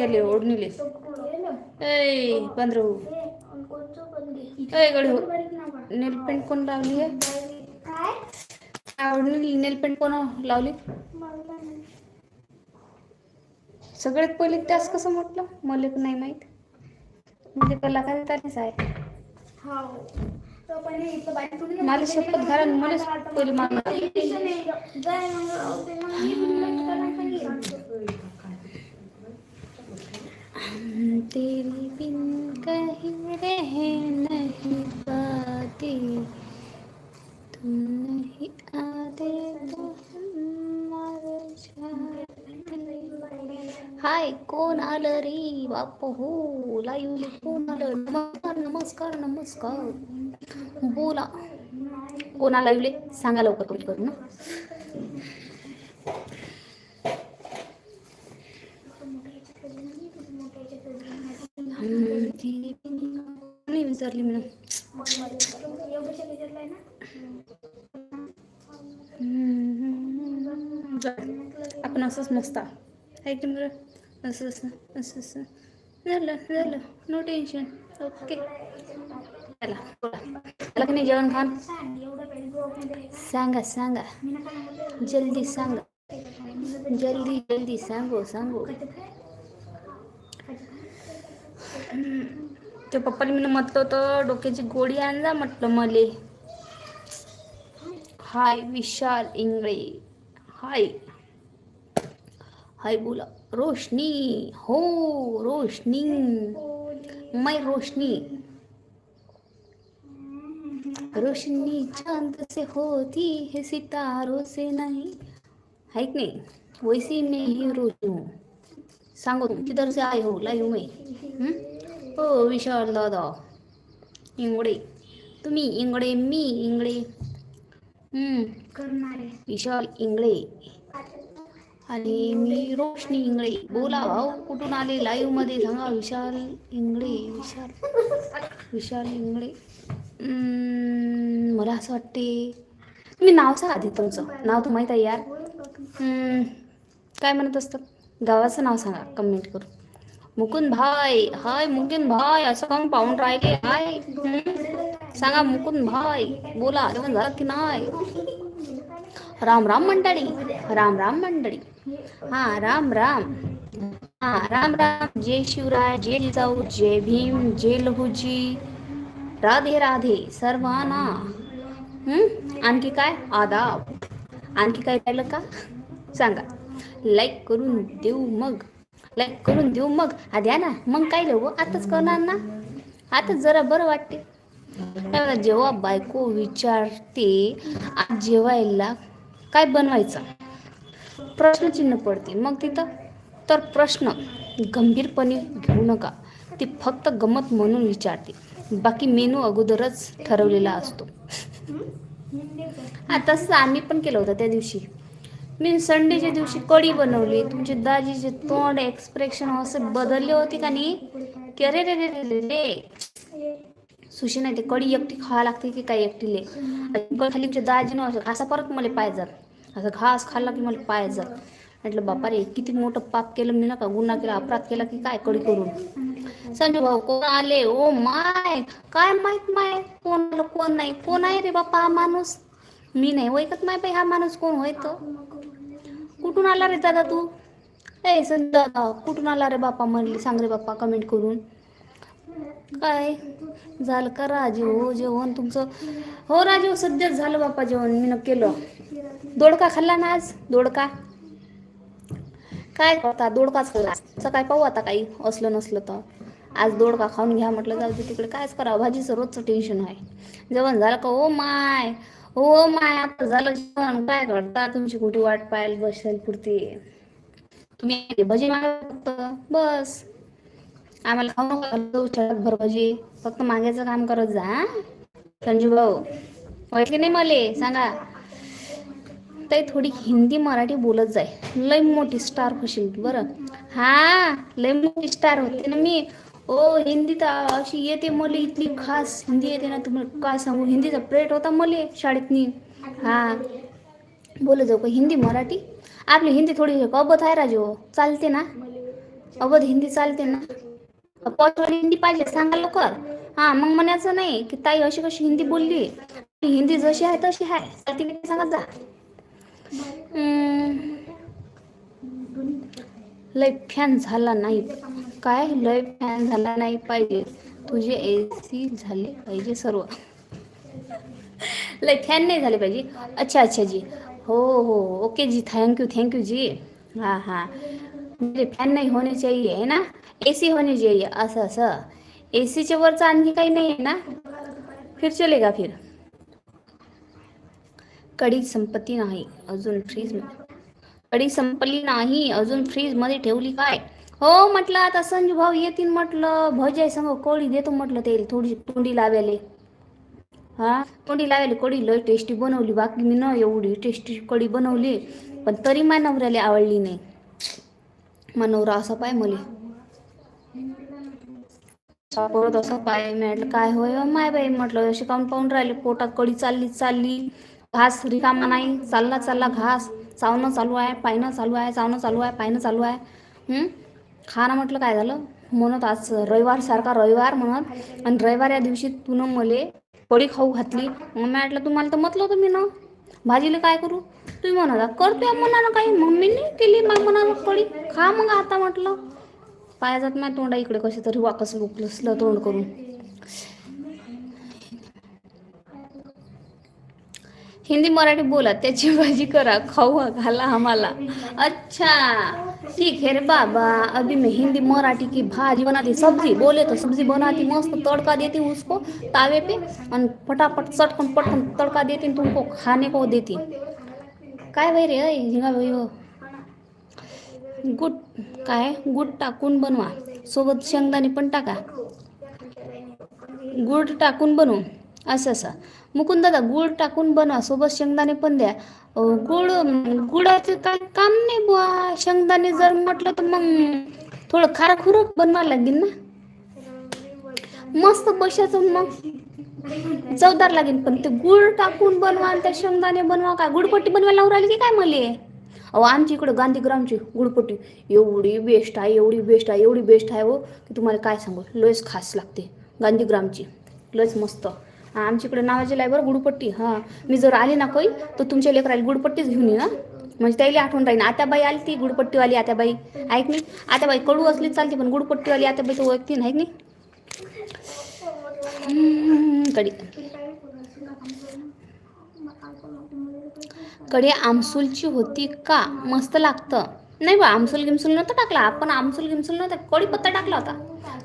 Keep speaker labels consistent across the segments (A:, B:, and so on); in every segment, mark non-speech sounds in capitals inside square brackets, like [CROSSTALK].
A: याले ओढणीले ऐ पंधरा ऐ गडी हो. नेल पेंट कोण लावली आहे? ओढणी नेल पेंट कोण लावली? सगळ्यात पहिले त्यास कसं म्हटलं? मला पण नाही माहीत. म्हणजे कलाकार त्यानेच आहे. मला शपथ घाला आणि मलाच पहिले मागणार तेरी बिन कहीं रह नहीं पाते तुम नहीं आते तो हाय कोण आलं रे बाप हो लाईव्ह कोण आलं नमस्कार नमस्कार नमस्कार। बोला। कोण आला सांगा लवकर तुम्ही करून ना नाही विचारली आपण असंच मस्त आहे की बरं? असं असं असं असं. झालं झालं. नो टेन्शन ओके चला बोला. झालं की नाही जेवण खान सांगा सांगा. जल्दी सांगा. जल्दी जल्दी सांगो सांगो. ते पप्पाने मी म्हटलं होतं डोक्याची गोळी आण जा म्हटलं मले. हाय विशाल इंगळे. हाय. हाय बोला. रोशनी. हो रोशनी. मै रोशनी. रोशनी चांद से होती है सितारों से नहीं. है कि नहीं? वैसी मैं ही रोशनी हूँ सांगो तुम किधर से आए हो लाइव हो में. हम्म? हो विशाल दादा इंगडे तुम्ही इंगडे मी इंगडे हम्म, विशाल इंगळे आणि मी रोशनी इंगळे बोला भाऊ कुठून आले लाईव्हमध्ये सांगा विशाल इंगळे विशाल विशाल इंगळे मला असं वाटते तुम्ही नाव सांगा आधी तुमचं नाव तर माहीत आहे यार काय म्हणत असतं गावाचं नाव सांगा कमेंट करून मुकुंद भाई हाय मुकुंद भाई असं काम पाहून राहिले? हाय. सांगा मुकुंद भाई बोला जेवण झालं की नाही? राम राम मंडळी राम राम मंडळी. हा राम राम. हा राम राम. जय शिवराय जय जिजाऊ जय भीम जय लहूजी. राधे राधे सर्वांना. हम्म आणखी काय? आदाब. आणखी काय राहिलं का? सांगा. लाईक करून देऊ मग. लाईक करून देऊ. मग आध्या ना. मग काय लव आताच करणार ना? आता जरा बरं वाटते. जेव्हा बायको विचारते आज जेवायला काय बनवायचं? प्रश्नचिन्ह पडते. मग तिथं तर प्रश्न गंभीरपणे घेऊ नका. ती फक्त गमत म्हणून विचारते. बाकी मेनू अगोदरच ठरवलेला असतो. आता तसं आम्ही पण केलं होतं त्या दिवशी. मी संडेच्या दिवशी कढी बनवली. तुमचे दाजीचे तोंड एक्सप्रेशन असे बदलले होते का नाही? की अरे रे रे रे रे सुशी नाही ते कढी एकटी खावा लागते की काय एकटीले? खाली तुमच्या दाजीनं असं घासा परत मला पाहिजेत असं घास खाल्ला की मला पाहिजेत म्हटलं बापा रे किती मोठं पाप केलं मी ना का गुन्हा केला अपराध केला की काय कडी करून? संजू भाऊ कोण आले? ओ माय काय माहीत माय? कोण कोण नाही? कोण आहे रे बापा हा माणूस? मी नाही वैकत माय बाई हा माणूस कोण? होय तो कुठून आला रे दादा तू? ए संजू दादा कुठून आला रे बापा म्हणली? सांग रे बापा कमेंट करून. काय? झालं का हो जेवण तुमचं? हो राजीव सध्याच झालं बापा जेवण. मी न केलं. दोडका खाल्ला ना आज? दोडका? काय करता? दोडकाच खाल्ला. सकाळी पाहू आता काही असलं नसलं तर. आज दोडका खाऊन घ्या म्हटलं. जाऊ दे तिकडे. कायच करावं? भाजीचं रोजचं टेन्शन आहे. जेवण झालं का? Oh my! हो माय आता झालं जेवण. काय करता? तुमची कुठे वाट पाहायला बसेल पुरती? तुम्ही भजी मागा फक्त बस. आम्हाला खाऊ नका भर भजी. फक्त मागायचं काम करत जा संजू भाऊ की नाही मले? सांगा. ताई थोडी हिंदी मराठी बोलत जाय. लय मोठी स्टार होशील बरं. हा लय मोठी स्टार होते ना मी. ओ हिंदी तर अशी येते मला इथली खास. हिंदी येते ना तुम्हाला काय सांगू? हिंदीचा प्रेट होता मले शाळेतनी. हा. बोलत जाऊ का? हिंदी मराठी? आपली हिंदी थोडी अबध आहे राजू. चालते ना? अबध हिंदी चालते ना? पॉचवाली हिंदी पाहिजे सांगा लवकर. हा मग म्हणायचं नाही की ताई अशी कशी हिंदी बोलली. हिंदी जशी आहे तशी आहे. चालते की सांगत जा. लय फॅन नाही. काय? लय फॅन नाही पाहिजे. तुझे ए सी पाहिजे सर्व. लय फॅन नाही पाहिजे. अच्छा अच्छा जी. हो हो ओके जी. थैंक यू थैंक यू जी. हाँ हाँ. मेरे फॅन नाही होने चाहिए, है ना? ए सी होणे चाहिए. असं असं. ए सीच्या वरचं आणखी काही ना? फिर चलेगा फिर. कडी संपत्ती नाही. अजून फ्रीज कडी संपली नाही अजून फ्रीजमध्ये ठेवली काय? हो म्हटलं आता संजू भाऊ येतील म्हटलं भजाय संग कोळी देतो म्हटलं ते थोडी तोंडी लावायले. हा तोंडी लावायला कढी लय टेस्टी बनवली बाकी मी न एवढी टेस्टी कढी बनवली पण तरी माझ्या नवऱ्याला आवडली नाही. मग नवरा असं पाय मले. सापडत असं पाय म्हटलं काय होय हो माय बाई? म्हटलं अशी काऊन पाहून राहिले पोटात कडी चालली चालली घास रिकामा नाही चालला चालला घास. चावणं चालू आहे पायनं चालू आहे चावणं चालू आहे पायनं चालू आहे. खा खाणं म्हटलं काय झालं? म्हणत आज रविवार सारखा रविवार म्हणत आणि रविवार या दिवशी तुनं मले पोळी खाऊ घातली. मग मी म्हटलं तुम्हाला तर म्हटलं होतं मी ना. भाजीला काय करू? तुम्ही म्हणा करतोय म्हणा ना काही. मम्मीने केली मग म्हणा पोळी. खा मग आता म्हटलं. पाया जात नाही तोंडा इकडे कसे तरी वाकस उकलसलं तोंड करून. हिंदी मराठी बोला त्याची भाजी करा खाऊ घाला आम्हाला. अच्छा ठीक है रे बाबा. अभी मैं हिंदी मराठी की भाजी बनाती सब्जी बोले तो सब्जी बनाती मस्त तड़का देती उसको तावे पे और फटाफट चटकन पटकन तड़का देती तुमको खाने को देती. काय भाई रे झिंगा भाई हो. गुड काय? गुड टाकून बनवा. सोबत शेंगदाणे पण टाका. गुड टाकून बनवू. असं असं. मुकुंद दादा गुळ टाकून बनवा सोबत शेंगदाणे पण द्या. गुळ गुळाचं काय काम नाही बुवा. शेंगदाणे जर म्हटलं तर मग थोडं खाराखुरक बनवायला लागेल ना? मस्त बशाचं मग चवदार लागेल. पण ते गुळ टाकून बनवा आणि त्या शेंगदाणे बनवा. काय गुळपट्टी बनवायला लावून राहिली की काय मले? अहो आमच्या इकडे गांधीग्रामची गुडपट्टी एवढी बेस्ट आहे एवढी बेस्ट आहे एवढी बेस्ट आहे हो. की तुम्हाला काय सांगू? लयच खास लागते. गांधीग्रामची. लयच मस्त. हा आमच्या इकडे नावाची लाय बरं गुडपट्टी हां. मी जर आली ना काही तर तुमच्या लेकराला गुडपट्टीच घेऊन ये ना म्हणजे त्याला आठवण राहील आत्याबाई आली ती गुडपट्टीवाली आत्याबाई ऐक नाही आत्याबाई कडू असली चालते पण गुडपट्टीवाली आत्याबाई तर ओळखती नाही नाही कडी. कडी आमसूलची होती का? मस्त लागतं. नाही बा आमसूल गिमसूल नव्हतं टाकला. आपण आमसूल गिमसूल नव्हता. कढीपत्ता टाकला होता.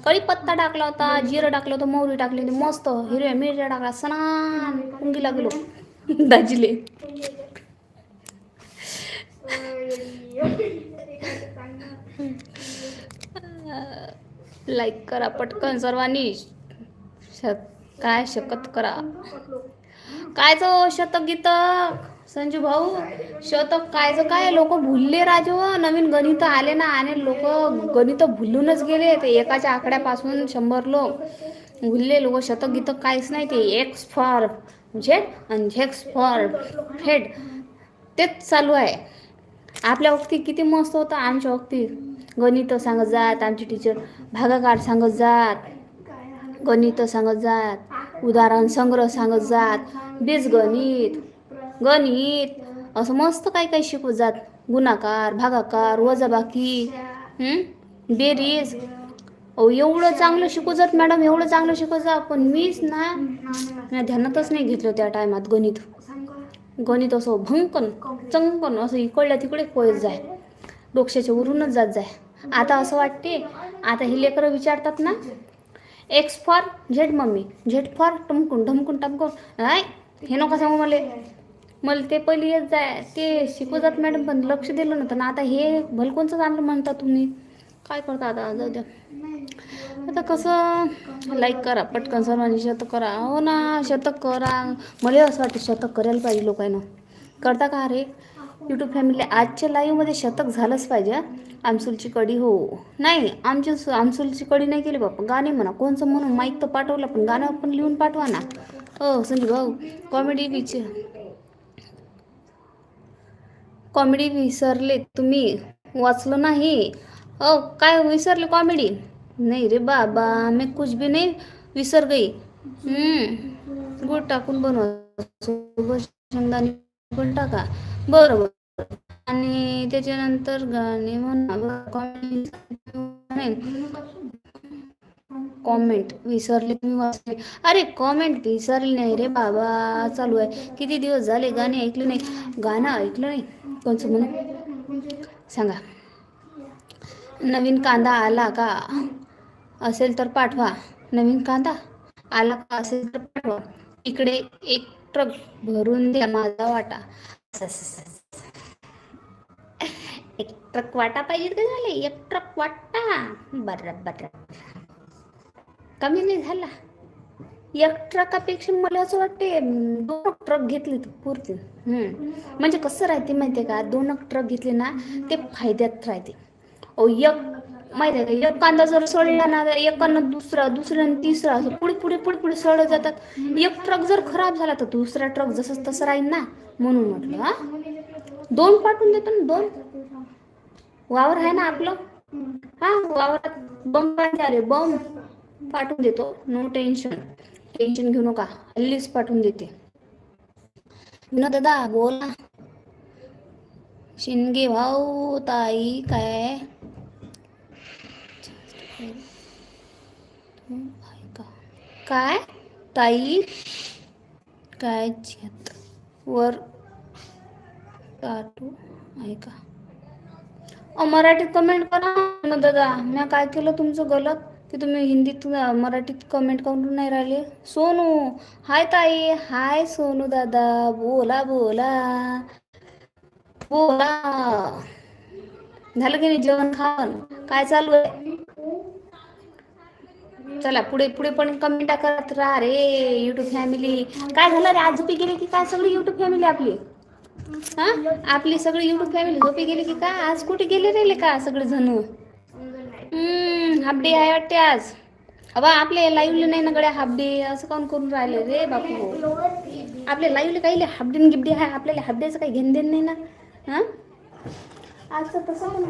A: कढीपत्ता टाकला होता जिरं टाकलं होतं मोहरी टाकली होती. मस्त. हिरव्या मिरच्या टाकला सणान पुंगी लागलो. [LAUGHS] दाजीले. [LAUGHS] लाईक करा पटकन सर्वांनी. शत काय? शकत करा. [LAUGHS] काय तो शतक गीतक? संजू भाऊ शतक कायचं काय लोक भुलले राजू नवीन गणित आले ना आणि लोक गणित भुलूनच गेले. ते एकाच्या आकड्यापासून शंभर लोक भुलले. लोक शतक गीतक काहीच नाही. ते एक्स फॉर झेड आणि झेक्स फॉर फेड. तेच चालू आहे. आपल्या वक्ती किती मस्त होतं आमच्या वक्ती. गणित सांगत जात आमची टीचर भागाकार सांगत जात. गणित सांगत जात उदाहरण संग्रह सांगत जात. बीजगणित गणित असं मस्त काही काही शिकू जात. गुणाकार भागाकार वजाबाकी बेरीज. अहो एवढं चांगलं शिकू जात मॅडम एवढं चांगलं शिकवत जा. पण मीच ना ध्यानातच नाही घेतलं त्या टायमात गणित. गणित असं भंकन चंकन असं इकडल्या तिकडे पळत जाय. डोक्याच्या वरूनच जात जाय. आता असं वाटते आता हे लेकरं विचारतात ना X for Z mummy. Z for टमकून ढमकून टमकून. हाय हे नको सांगू मला. मला ते पहिले येत जाय ते शिकवतात मॅडम पण लक्ष दिलं नव्हतं. ना आता हे भलकोनचं चांगलं म्हणता तुम्ही? काय करता आता? जाऊ द्या. आता कसं लाईक करा पटकन सर्वांनी शतक करा. हो ना शतक करा. मला असं वाटतं शतक करायला पाहिजे लोकांना. करता का अरे यूट्यूब फॅमिली आजच्या लाईव्हमध्ये शतक झालंच पाहिजे आमसूलची कडी हो. नाही आमची सु- आमसूलची कडी नाही केली बापा गाणे म्हणा कोणचं म्हणून माईक तर पाठवलं पण गाणं पण लिहून पाठवा ना. हो संजू भाऊ कॉमेडी पिक्चर कॉमेडी विसरले तुम्ही वाचलं नाही? अ काय विसरले कॉमेडी? नाही रे बाबा मी कुछ भी नाही विसर गई. हम्म गुड टाकून बनवा. शेंगदाणे पण टाका. बरोबर आणि त्याच्यानंतर गाणे म्हणा कॉमेंट विसरले तुम्ही वाचले. अरे कॉमेंट विसरले नाही रे बाबा. चालू आहे. किती दिवस झाले गाणे ऐकले नाही. गाणं ऐकलं नाही. कोणचं म्हणून सांगा. नवीन कांदा आला का? असेल तर पाठवा. नवीन कांदा आला का? असेल तर पाठवा. इकडे एक ट्रक भरून द्या माझा वाटा. एक ट्रक वाटा पाहिजे का झाले? एक ट्रक वाटा. बरं बरं. कमी नाही झाला. एक ट्रकापेक्षा मला असं वाटते दोन ट्रक घेतले पुरते. हम्म. म्हणजे कसं राहते माहिती आहे का? दोन ट्रक घेतले ना ते फायद्यात राहते. ओ एक माहिती आहे का? एक कांदा जर सोडला ना एकानं दुसरा दुसऱ्यानं तिसरा असं पुढे पुढे पुढे पुढे सडत जातात. एक ट्रक जर खराब झाला तर दुसरा ट्रक जसं तसं राहील ना म्हणून म्हटलं हा? दोन पाठवून देतो ना दोन? वावर आहे ना आपलं? हा वावरात बम पाहिजे अरे बम पाठवून देतो नो टेन्शन टेन्शन घेऊ नका. हल्लीच पाठवून देते. विनोद दादा बोला. शिंदे भाऊ ताई काय? काय? ताई? काय? वर काटू ऐका मराठीत कमेंट करा ना दादा मी काय केलं तुमचं गलत? की तुम्ही हिंदीत मराठीत कमेंट करून नाही राहिले? सोनू हाय ताई हाय सोनू दादा बोला बोला बोला. झालं की नाही जेवण खावण? काय चालू आहे? चला पुढे पुढे पण कमेंट करत राहा रे युट्यूब फॅमिली काय झालं रे आज झोपी गेली की काय? सगळी युट्यूब फॅमिली आपली? हा? आपली सगळी युट्यूब फॅमिली झोपी गेली की काय? आज कुठे गेले राहिले का सगळे जण हम्म. हाफ डे आहे वाटते आज. अबा आपले लाईव्हले नाही ना गड्या हाफ डे असं काऊन करून राहिले रे बापू आपले लाईव्हले काही हाफ डे गिफ्ट आहे आपल्याला हाफ डेचं काही घेण देण नाही ना? हा? आज तर तसं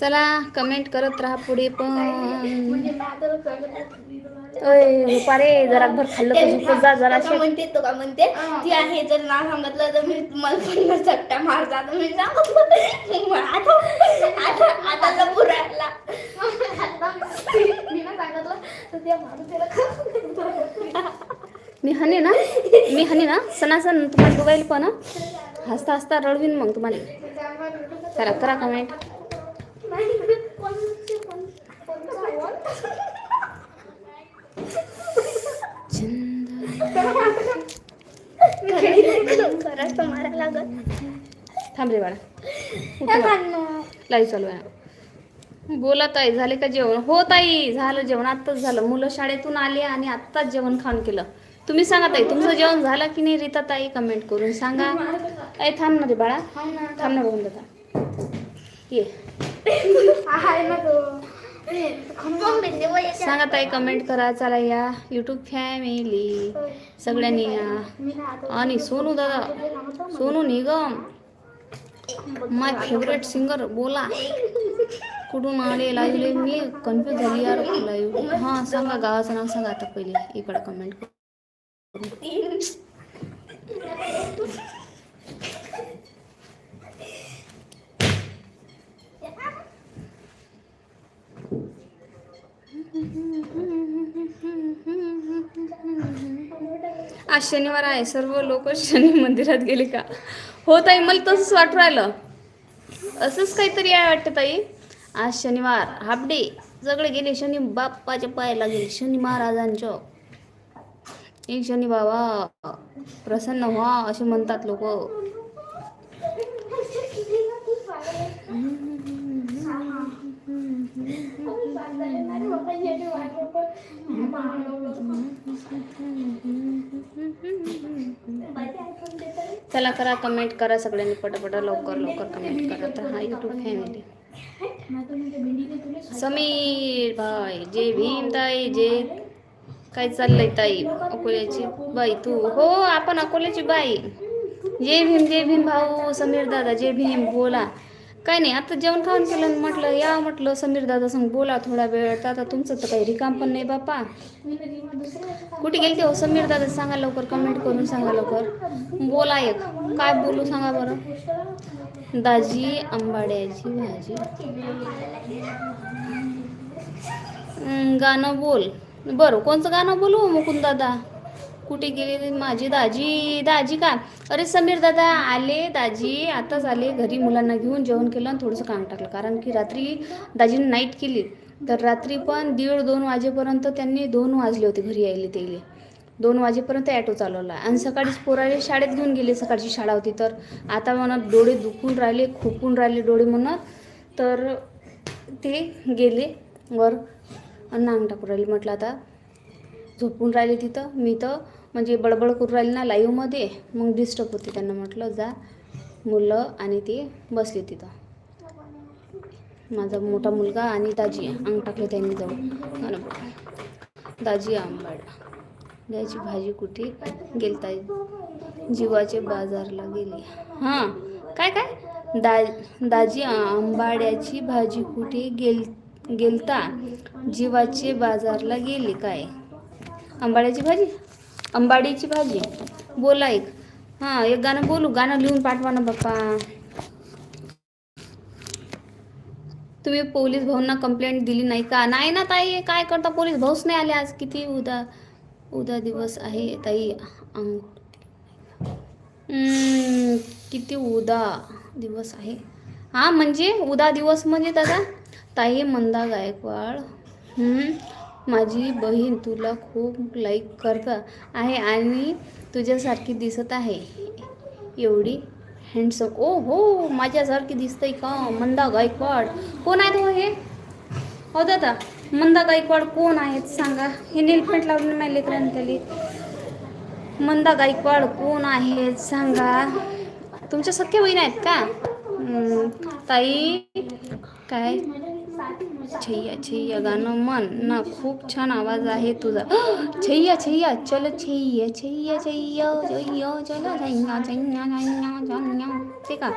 A: चला कमेंट करत राहा पुढे पण. अय रुपारे जरा भर खाल्लं तर झोपत जा जरा
B: म्हणते तो का म्हणते ती आहे जर नाव सांगितलं तर मी तुम्हाला पन्नास चट्टा मारता तर मी सांगतो मग आता आता आता लपू राहिला मी ना सांगितलं तर
A: मी हने ना? मी हने ना? सणासण तुम्हाला बघायला पण. हसता हसता रडवीन मग तुम्हाला. करा करा कमेंट
B: खरंच तर मारायला लागत
A: थांब रे बाळा लाई चालू आहे. बोला ताई झाले का जेवण? हो ताई झालं जेवण. आत्ताच झालं. मुलं शाळेतून आली आणि आत्ताच जेवण खाऊन केलं. तुम्ही सांगा ताई तुमचं जेवण झालं की नाही रीता ताई? कमेंट करून सांगा. ऐ थांब ना रे बाळा. थांब ना बघून दादा ये.
B: आहे ना तो
A: सांगा ताई कमेंट करा चला या. युट्यूब फॅमिली सगळ्यांनी या. आणि सोनू दादा Sonu Nigam. My favourite singer बोला. कुठून आले? लागले मी कन्फ्युज झाली यार. लाईव्ह हां सांगा गावाचं नाव सांगा आता पहिले. इकडं कमेंट आज शनिवार आहे. सर्व लोक शनी मंदिरात गेले का? हो ताई मला तसंच वाटू राहिलं. असंच काहीतरी आहे वाटतं ताई. आज शनिवार हाफ डे सगळे गेले शनी बाप्पाच्या पायाला गेले शनी महाराजांच्या. एक शनी बाबा प्रसन्न व्हा असे म्हणतात लोक. चला करा कमेंट करा सगळ्यांनी पटापटा लवकर लवकर कमेंट करा. तर हा युट्यूब फॅमिली समीर भाई, जय भीम ताई, जय. काय चाललंय ताई? अकोल्याची बाई तू? हो, आपण अकोल्याची बाई. जय भीम जय भीम भाऊ, समीर दादा, जय भीम, बोला. काय नाही आता जेवण खाऊन केलं म्हटलं या म्हटलं समीर दादा संग बोला थोडा वेळ. तर आता तुमचं तर काही रिकाम पण नाही बापा. कुठे गेलते हो? समीर दादा सांगा लवकर कमेंट करून सांगा लवकर. बोला एक काय बोलू सांगा बरं. दाजी आंबाड्याची भाजी. गाणं बोल. बरं कोणचं गाणं बोलू मुकुंद दादा? कुठे गेले माझी दाजी दाजी का? अरे समीर दादा आले दाजी आताच आले. घरी मुलांना घेऊन जेवण केलं आणि थोडंसं काम टाकलं. कारण की रात्री दाजीने नाईट केली. तर रात्री पण दीड दोन वाजेपर्यंत त्यांनी दोन वाजले होते घरी यायले तेले दोन वाजेपर्यंत ॲटो चालवला. आणि सकाळीच पोराले शाळेत घेऊन गेले. सकाळची शाळा होती तर. आता म्हणत डोळे दुखून राहिले खोपून राहिले डोळे म्हणत. तर ते गेले वर. आणि नांग टाकून राहिले म्हटलं आता. झोपून राहिले तिथं. मी तर म्हणजे बडबड करून राहिली ना लाईव्हमध्ये मग डिस्टर्ब होते त्यांना म्हटलं जा. मुलं आणि ते बसली तिथं. माझा मोठा मुलगा आणि दाजी अंग टाकले त्यांनी जाऊन. आणि दाजी आंबाड. द्याची भाजी कुठे गेलता जीवाचे बाजारला गेले. हां. काय काय? दा दाजी आंबाड्याची भाजी कुठे गेल गेलता? जीवाचे बाजारला गेले काय? आंबाड्याची भाजी? अंबाडीची भाजी. बोला एक हां एक गाणं बोलू गाणं लिहून पाठवा ना बाप्पा. तुम्ही पोलीस भाऊंना कंप्लेंट दिली नाही का? नाही ना ताई काय करता? पोलीस भाऊच नाही आले आज. किती उदा उदा दिवस आहे ताई. अंग किती उदा दिवस आहे. हां म्हणजे उदा दिवस म्हणजे दादा ताई मंदा गायकवाड. हम्म, माझी बहीण तुला खूप लाईक करतं आहे आणि तुझ्यासारखी दिसत आहे. एवढी हँडसम ओ हो माझ्यासारखी दिसतंय का? मंदा गायकवाड. कोण आहे तो हे? हो दादा. मंदा गायकवाड कोण आहेत सांगा. हे नेलपेंट लावून नाही लेकरांनी त्याला मंदा गायकवाड कोण आहेत सांगा. तुमच्या सख्या बहीण आहेत का? ताई. काय? छैया छैया गाणं मन ना खूप छान आवाज़ आहे तुझा. [GASPS] छैया छैया चल छैया छैया छैया छैया चल छैया छैया छैया छैया. ते का?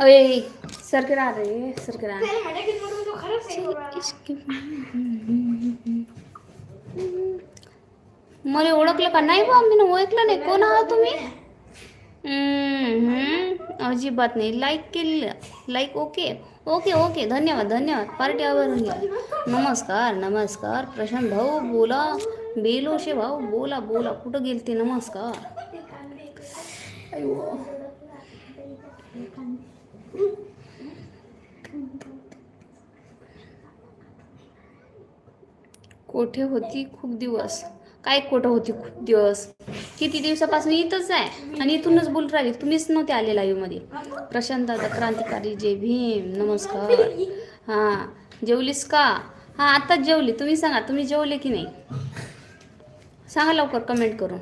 A: अरे सरकरा रे सरकरा मला ओळखलं का? नाही बा मी ओळखलं नाही. कोण आहात तुम्ही? हम्म, अजिबात नाही. लाईक केलेलं. लाईक ओके ओके ओके धन्यवाद धन्यवाद. पार्टी आवरून घ्या नमस्कार नमस्कार. प्रशांत भाऊ बोला. बेलोशे भाऊ बोला बोला. कुठं गेलते? नमस्कार. कोठे होती? खूप दिवस. काय कोठं होती? खूप दिवस. किती दिवसापासून इथंच आहे? आणि इथूनच बोलून राहिली. तुम्हीच नव्हते आले लाईव्हमध्ये प्रशांत दादा क्रांतिकारी जय भीम नमस्कार. हां जेवलीस का? हां आत्ताच जेवली. तुम्ही सांगा तुम्ही जेवले की नाही? सांगा लवकर कमेंट करून.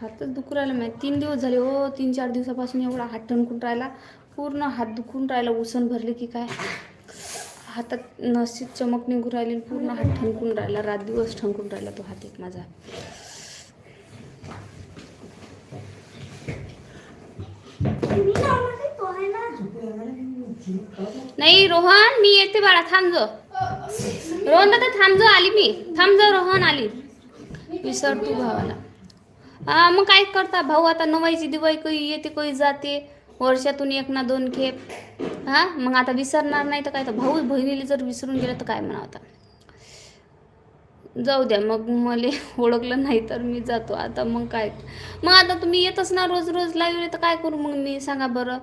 A: हातच दुखून राहिला माहिती तीन दिवस झाले हो तीन चार दिवसापासून एवढा हात ठणकून राहिला. पूर्ण हात दुखून राहिला उसण भरले की काय? हातात नसीत चमक निघून राहिली पूर्ण हात ठणकून राहिला. रात दिवस ठणकून राहिला तो हात एक माझा. नाही रोहन मी येते बाळा थांबजो रोहन दादा थांबजो आली मी. थांबजो रोहन आली. विसर तू भावाला. हा मग काय करता भाऊ? आता नवायची दिवाळी काही येते काही जाते? वर्षातून एक ना दोन खेप. हा? मग आता विसरणार नाही तर काय? तर भाऊ बहिणीला जर विसरून गेलं तर काय म्हणा आता? जाऊ द्या मग मला [LAUGHS] ओळखलं नाही तर मी जातो. आता मग काय? मग आता तुम्ही येतच ना रोज रोज लाईव्ह तर काय करू मग मी? सांगा बरं.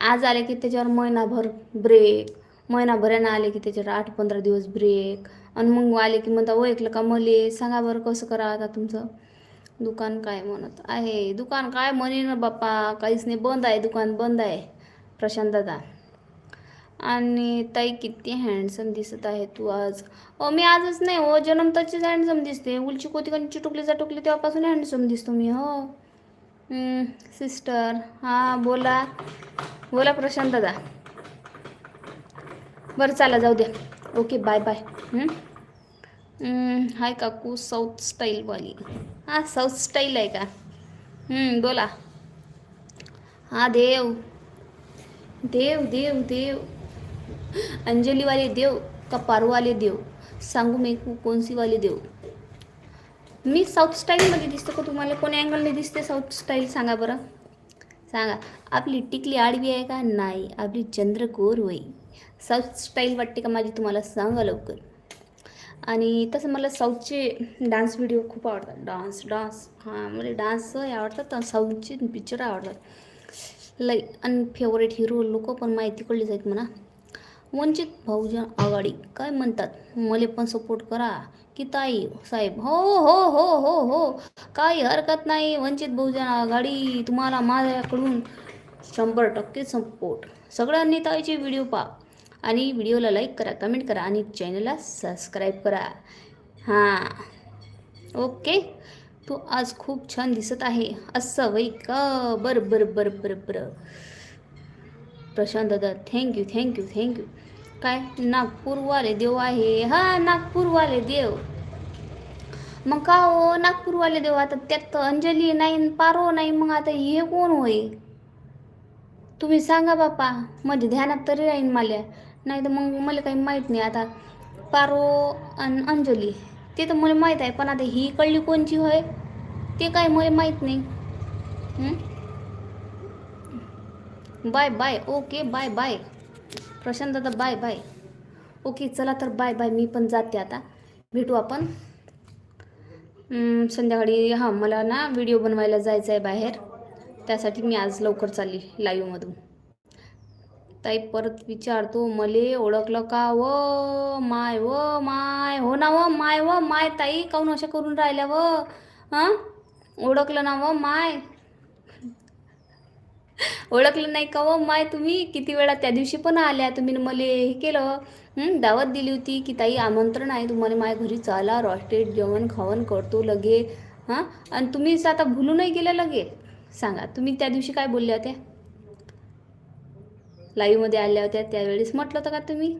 A: आज आले की त्याच्यावर महिनाभर ब्रेक महिनाभरानं आले की त्याच्यावर आठ पंधरा दिवस ब्रेक आणि मग आले की म्हणता ओळखलं का मले? सांगा बरं कसं करा आता तुमचं? दुकान काय म्हणत आहे? दुकान काय म्हणे ना बाप्पा? काहीच नाही बंद आहे दुकान बंद आहे. प्रशांत दादा. आणि ताई किती हँडसम दिसत आहे तू आज. ओ मी आजच नाही हो जन्मताचीच हँडसम दिसते. उलची कोती कणी टुकली तेव्हापासून हँडसम दिसतो मी हो. सिस्टर हां बोला. बोला प्रशांत दादा. बरं चला जाऊ द्या. ओके बाय बाय हाय काकू साऊथ स्टाईलवाली हां साऊथ स्टाईल आहे का? बोला. हां देव. देव देव देव. अंजलीवाले देव का पारूवाले देव? सांगू मी कोणसी वाले देव? मी साऊथ स्टाईलमध्ये दिसते का तुम्हाला? कोण्या अँगलने दिसते साऊथ स्टाईल सांगा बरं. सांगा. आपली टिकली आडवी आहे का? नाही. आपली चंद्रकोर होई साऊथ स्टाईल वाटते का माझी तुम्हाला? सांगा लवकर. आणि तसं मला साऊथचे डान्स व्हिडिओ खूप आवडतात. डान्स डान्स हां मला डान्स आवडतात. साऊथचे पिक्चर आवडतात. लई आणि फेवरेट हिरो लोक पण माहिती कळलीच आहेत म्हणा. वंचित बहुजन आघाडी काय म्हणतात? मला पण सपोर्ट करा. की ताई साहेब हो हो हो हो हो. काही हरकत नाही वंचित बहुजन आघाडी तुम्हाला माझ्याकडून शंभर टक्के सपोर्ट सगळ्यांनी ताईचे व्हिडिओ पहा. आणि व्हिडिओला लाईक करा कमेंट करा आणि चॅनलला सबस्क्राईब करा. हां. ओके तू आज खूप छान दिसत आहे असं वै का? बरं बरं बरं बरं बरं. प्रशांत दादा थँक्यू थँक्यू थँक्यू काय? नागपूरवाले देव आहे. हा नागपूरवाले देव. मग का हो? नागपूरवाले देव आता त्यात अंजली नाही पारो नाही मग आता हे कोण होय? तुम्ही सांगा बापा म्हणजे ध्यानात तरी राहीन मला. नाही तर मग मला काही माहीत नाही आता. पारो आणि अंजली ते तर मला माहीत आहे पण आता ही कळली कोणची होय? ते काय मला माहीत नाही. Bye bye. Okay bye bye. Prashant दादा बाय बाय. ओके चला तर बाय बाय. मी पण जाते आता. भेटू आपण. संध्याकाळी हां मला ना व्हिडिओ बनवायला जायचं आहे बाहेर. त्यासाठी मी आज लवकर चालली लाईव्हमधून. ताई परत विचारतो मले ओळखलं का व? माय व माय. हो ना व माय व माय ताई. काऊन अशा करून राहिल्या व? हां? ओळखलं ना व माय? ओळखलं नाही का व माय तुम्ही? किती वेळा त्या दिवशी पण आल्या तुम्ही मला हे केलं. दावत दिली होती की ताई आमंत्रण आहे तुम्हाला माय घरी चाला रॉस्टेड जेवण खावण करतो लगे. हां आणि तुम्हीच आता भुलू नाही गेल्या लगे? सांगा तुम्ही त्या दिवशी काय बोलल्या होत्या? लाईव्हमध्ये आल्या होत्या त्यावेळेस म्हटलं होतं का तुम्ही?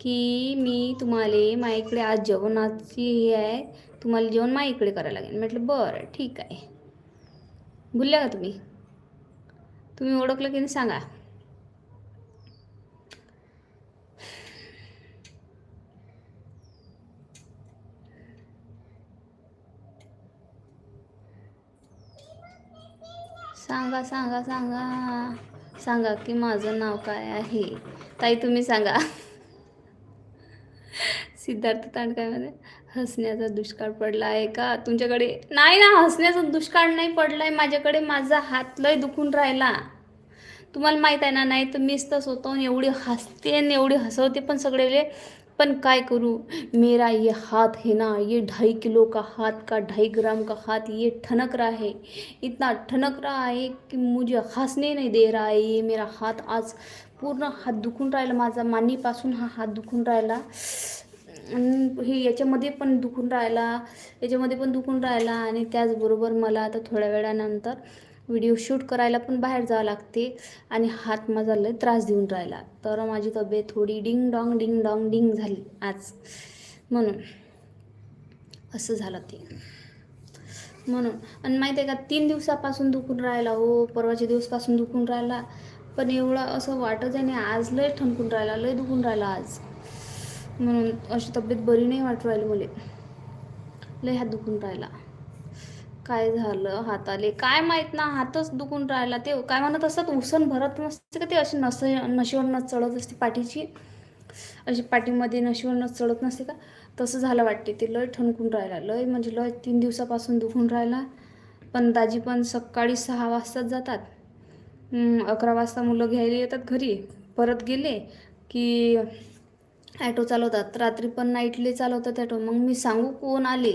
A: की मी तुम्हाला माझ्याकडे आज जेवणाची हे आहे तुम्हाला जेवण माझ्याकडे करायला लागेल. म्हटलं बरं ठीक आहे. भुलल्या का तुम्ही? तुम्ही ओळखलं की नाही सांगा. सांगा सांगा सांगा. सांगा की माझं नाव काय आहे? ताई तुम्ही सांगा. सिद्धार्थ तांडकामध्ये हसण्याचा दुष्काळ पडला आहे का? तुमच्याकडे नाही ना हसण्याचा दुष्काळ नाही पडलाय. माझ्याकडे माझा हात लय दुखून राहिला. तुम्हाला माहीत आहे ना नाही तर मीच तर स्वतःहून एवढी हसते आणि एवढी हसवते पण सगळेले. पण काय करूँ? मेरा ये हाथ है ना ये ढाई किलो का हाथ का ढाई ग्राम का हाथ ये ठनक रहा है. इतना ठनक रहा है कि मुझे हंसने नहीं दे रहा है ये मेरा हाथ आज पूर्ण हात दुखून राहिला माझा मानीपासून हा हात दुखून राहिला. हे याच्यामध्ये पण दुखून राहिला याच्यामध्ये पण दुखून राहिला आणि त्याचबरोबर मला आता थोड्या वेळानंतर व्हिडिओ शूट करायला पण बाहेर जावं लागते आणि हात माझा लय त्रास देऊन राहिला. तर माझी तब्येत थोडी डिंग डॉंग डिंग डॉंग डिंग झाली आज. म्हणून असं झालं ते. म्हणून. आणि माहिती आहे का तीन दिवसापासून दुखून राहिला हो परवाच्या दिवसपासून दुखून राहिला. पण एवढं असं वाटत आहे नाही आज लय ठणकून राहिला लय दुखून राहिला आज. म्हणून अशी तब्येत बरी नाही वाटू राहिली मला. लय हात दुखून राहिला. काय झालं हाताले? काय माहीत ना हातच दुखून राहिला. ते काय म्हणत असतात उसन भरत नसते का ते? अशी नस नशीवर चढत असते पाठीची. अशी पाठीमध्ये नशीवर चढत नसते का? तसं झालं वाटते ते. लय ठणकून राहिला. लय म्हणजे लय तीन दिवसापासून दुखून राहिला. पण दाजी पण सकाळी सहा वाजताच जातात. अकरा वाजता मुलं घ्यायला येतात घरी. परत गेले की ॲटो चालवतात. रात्री पण नाईटले चालवतात ॲटो मग मी सांगू कोण आले?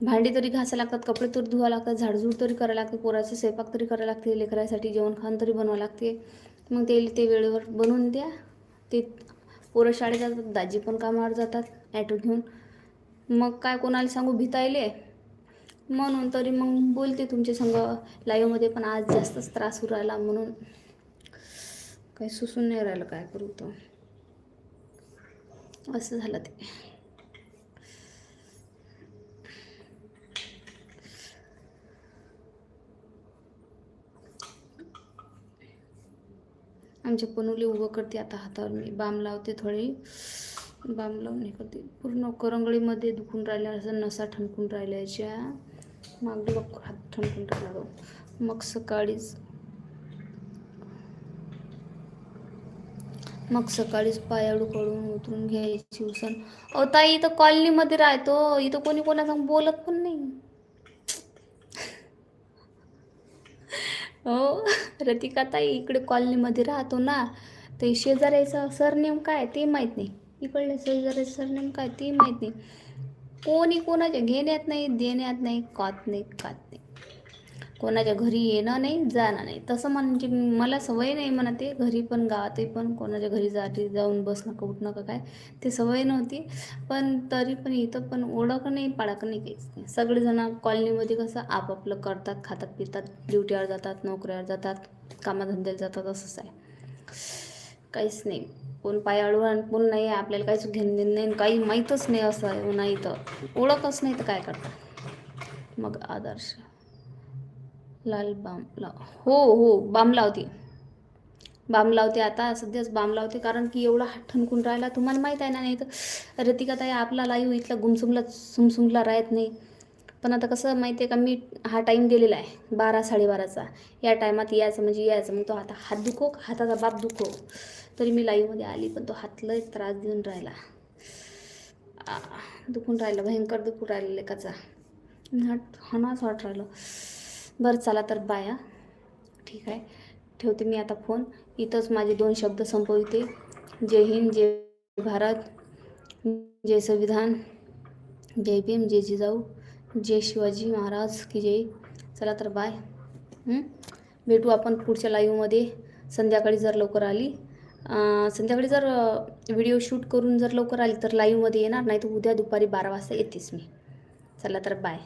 A: भांडी तरी घासायला लागतात कपडे तरी धुवा लागतात झाडझूड तरी करायला लागते पोराचे स्वयंपाक तरी करायला लागते लेकरासाठी जेवण खाण तरी बनवावं लागते. मग ते ते वेळेवर बनवून द्या. ते पोरं शाळेत जातात दाजी पण कामावर जातात ॲटो घेऊन. मग काय कोणाला सांगू? भितायले म्हणून तरी मग बोलते तुमच्या संग लाईव्हमध्ये पण आज जास्तच त्रास होऊ राहिला म्हणून. काही सुसून नाही राहिलं काय करू तो असं झालं ते. आमच्या पनुली उभं करते आता हातावर. मी बाम लावते थोडी. बाम लावून हे करते. पूर्ण करंगळीमध्ये दुखून राहिल्या असं नसा ठणकून राहिल्याच्या मग बघ हात ठणकून टाकला मग सकाळीच मग सकाळीच पायाडू कडून उतरून घ्यायची उसन अहो ताई इथं कॉलनीमध्ये राहतो. इथं कोणी कोणासंग बोलत पण नाही. हो रतिका ताई इकडे कॉलनीमध्ये राहतो ना ते शेजाऱ्याचं सरनेम काय ते माहीत नाही. इकडल्या शेजाऱ्याचं सरनेम काय ते माहीत नाही. कोणी कोणाच्या घेण्यात नाही देण्यात नाही कात नाही कात नाही. कोणाच्या घरी येणं नाही जाणं नाही. तसं म्हणजे मला सवय नाही म्हणा ते घरी पण गावातही पण कोणाच्या घरी जाते जाऊन बस नका उठ नका काय ते सवय नव्हती. पण तरी पण इथं पण ओळख नाही पाळख नाही काहीच नाही. सगळेजण कॉलनीमध्ये कसं आपापलं करतात खातात पितात ड्युटीवर जातात नोकऱ्यावर जातात कामाधंद्याला जातात असंच आहे. काहीच नाही. कोण पायाळू आणि कोण नाही आपल्याला काहीच घेणं देणं नाही काही माहीतच नाही असं आहे हो नाही तर. ओळखच नाही तर काय करतात मग आदर्श. लाल बामला हो हो बाम लावते. बाम लावते आता सध्याच बाम लावते कारण की एवढा हात ठणकून राहिला तुम्हाला माहीत आहे ना नाही तर. रतिका ताई आपला लाईव्ह इथला गुमसुमला सुमसुमला राहत नाही. पण आता कसं माहिती आहे का मी हा टाईम दिलेला आहे बारा साडेबाराचा. या टायमात यायचं म्हणजे यायचं. मग तो आता हात दुखो हाताचा बाप दुखो. तरी मी लाईव्हमध्ये आली पण तो हात लय त्रास देऊन राहिला. दुखून राहिलं भयंकर दुखून राहिलं लेकाचा. हात हनाच वाट राहिलं. बरं चला तर बाया ठीक आहे. ठेवते मी आता फोन इथंच माझे दोन शब्द संपविते. जय हिंद जय भारत जय संविधान. जय भीम जय जिजाऊ. जय शिवाजी महाराज की जय. चला तर बाय भेटू आपण पुढच्या लाईव्हमध्ये संध्याकाळी जर लवकर आली. संध्याकाळी जर व्हिडिओ शूट करून जर लवकर आली तर लाईव्हमध्ये येणार नाही तर उद्या दुपारी बारा वाजता येतेच मी. चला तर बाय